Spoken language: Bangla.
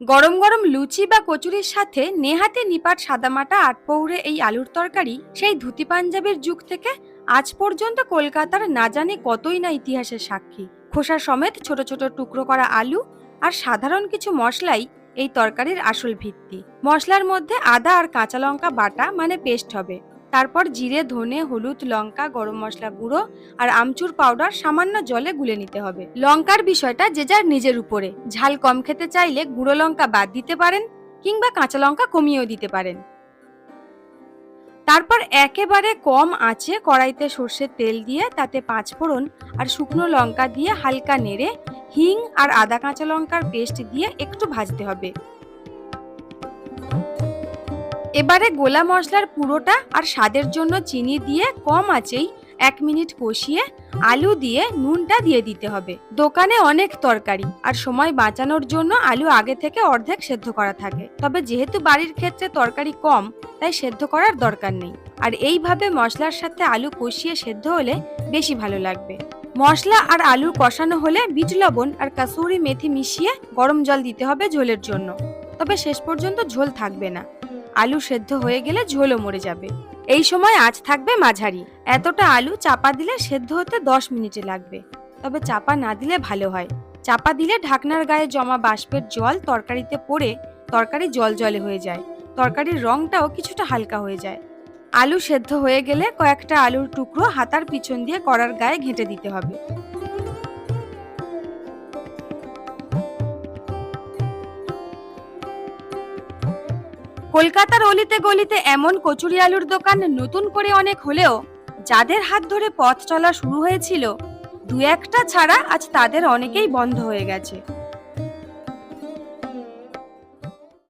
গরম গরম লুচি বা কচুরির সাথে নেহাতে নিপাট সাদামাটা আটপৌরে এই আলুর তরকারি সেই ধুতি পাঞ্জাবের যুগ থেকে আজ পর্যন্ত কলকাতার না জানে কতই না ইতিহাসের সাক্ষী। খোসা সমেত ছোট ছোট টুকরো করা আলু আর সাধারণ কিছু মশলাই এই তরকারির আসল ভিত্তি। মশলার মধ্যে আদা আর কাঁচা লঙ্কা বাটা মানে পেস্ট হবে। তারপর জিরে, ধনে, হলুদ, লঙ্কা, গরম মশলা গুঁড়ো আর আমচুর পাউডার সামান্য জলে গুলে নিতে হবে। লঙ্কার বিষয়টা যে যার নিজের উপরে। ঝাল কম খেতে চাইলে গুঁড়ো লঙ্কা বাদ দিতে পারেন কিংবা কাঁচা লঙ্কা কমিয়েও দিতে পারেন। তারপর একেবারে কম আঁচে কড়াইতে সর্ষের তেল দিয়ে তাতে পাঁচ ফোড়ন আর শুকনো লঙ্কা দিয়ে হালকা নেড়ে, হিং আর আদা কাঁচা লঙ্কার পেস্ট দিয়ে একটু ভাজতে হবে। এবারে গোলা মশলার পুরোটা আর স্বাদের জন্য চিনি দিয়ে কম আঁচেই এক মিনিট কষিয়ে আলু দিয়ে নুনটা দিয়ে দিতে হবে। দোকানে অনেক তরকারি আর সময় বাঁচানোর জন্য আলু আগে থেকে অর্ধেক সেদ্ধ করা থাকে। তবে যেহেতু বাড়ির ক্ষেত্রে তরকারি কম, তাই সেদ্ধ করার দরকার নেই। আর এইভাবে মশলার সাথে আলু কষিয়ে সেদ্ধ হলে বেশি ভালো লাগবে। মশলা আর আলু কষানো হলে বিট লবণ আর কাসুরি মেথি মিশিয়ে গরম জল দিতে হবে ঝোলের জন্য। তবে শেষ পর্যন্ত ঝোল থাকবে না। আলু সেদ্ধ হয়ে গেলে ঝোলও মরে যাবে। এই সময় আঁচ থাকবে মাঝারি। এতটা আলু চাপা দিলে সেদ্ধ হতে দশ মিনিটে লাগবে। তবে চাপা না দিলে ভালো হয়। চাপা দিলে ঢাকনার গায়ে জমা বাষ্পের জল তরকারিতে পড়ে তরকারি জল জলে হয়ে যায়। তরকারির রংটাও কিছুটা হালকা হয়ে যায়। আলু সেদ্ধ হয়ে গেলে কয়েকটা আলুর টুকরো হাতার পিছন দিয়ে কড়ার গায়ে ঘেঁটে দিতে হবে। কলকাতার অলিতে গলিতে এমন কচুরি আলুর দোকান নতুন করে অনেক হলেও যাদের হাত ধরে পথ চলা শুরু হয়েছিল, দু একটা ছাড়া আজ তাদের অনেকেই বন্ধ হয়ে গেছে।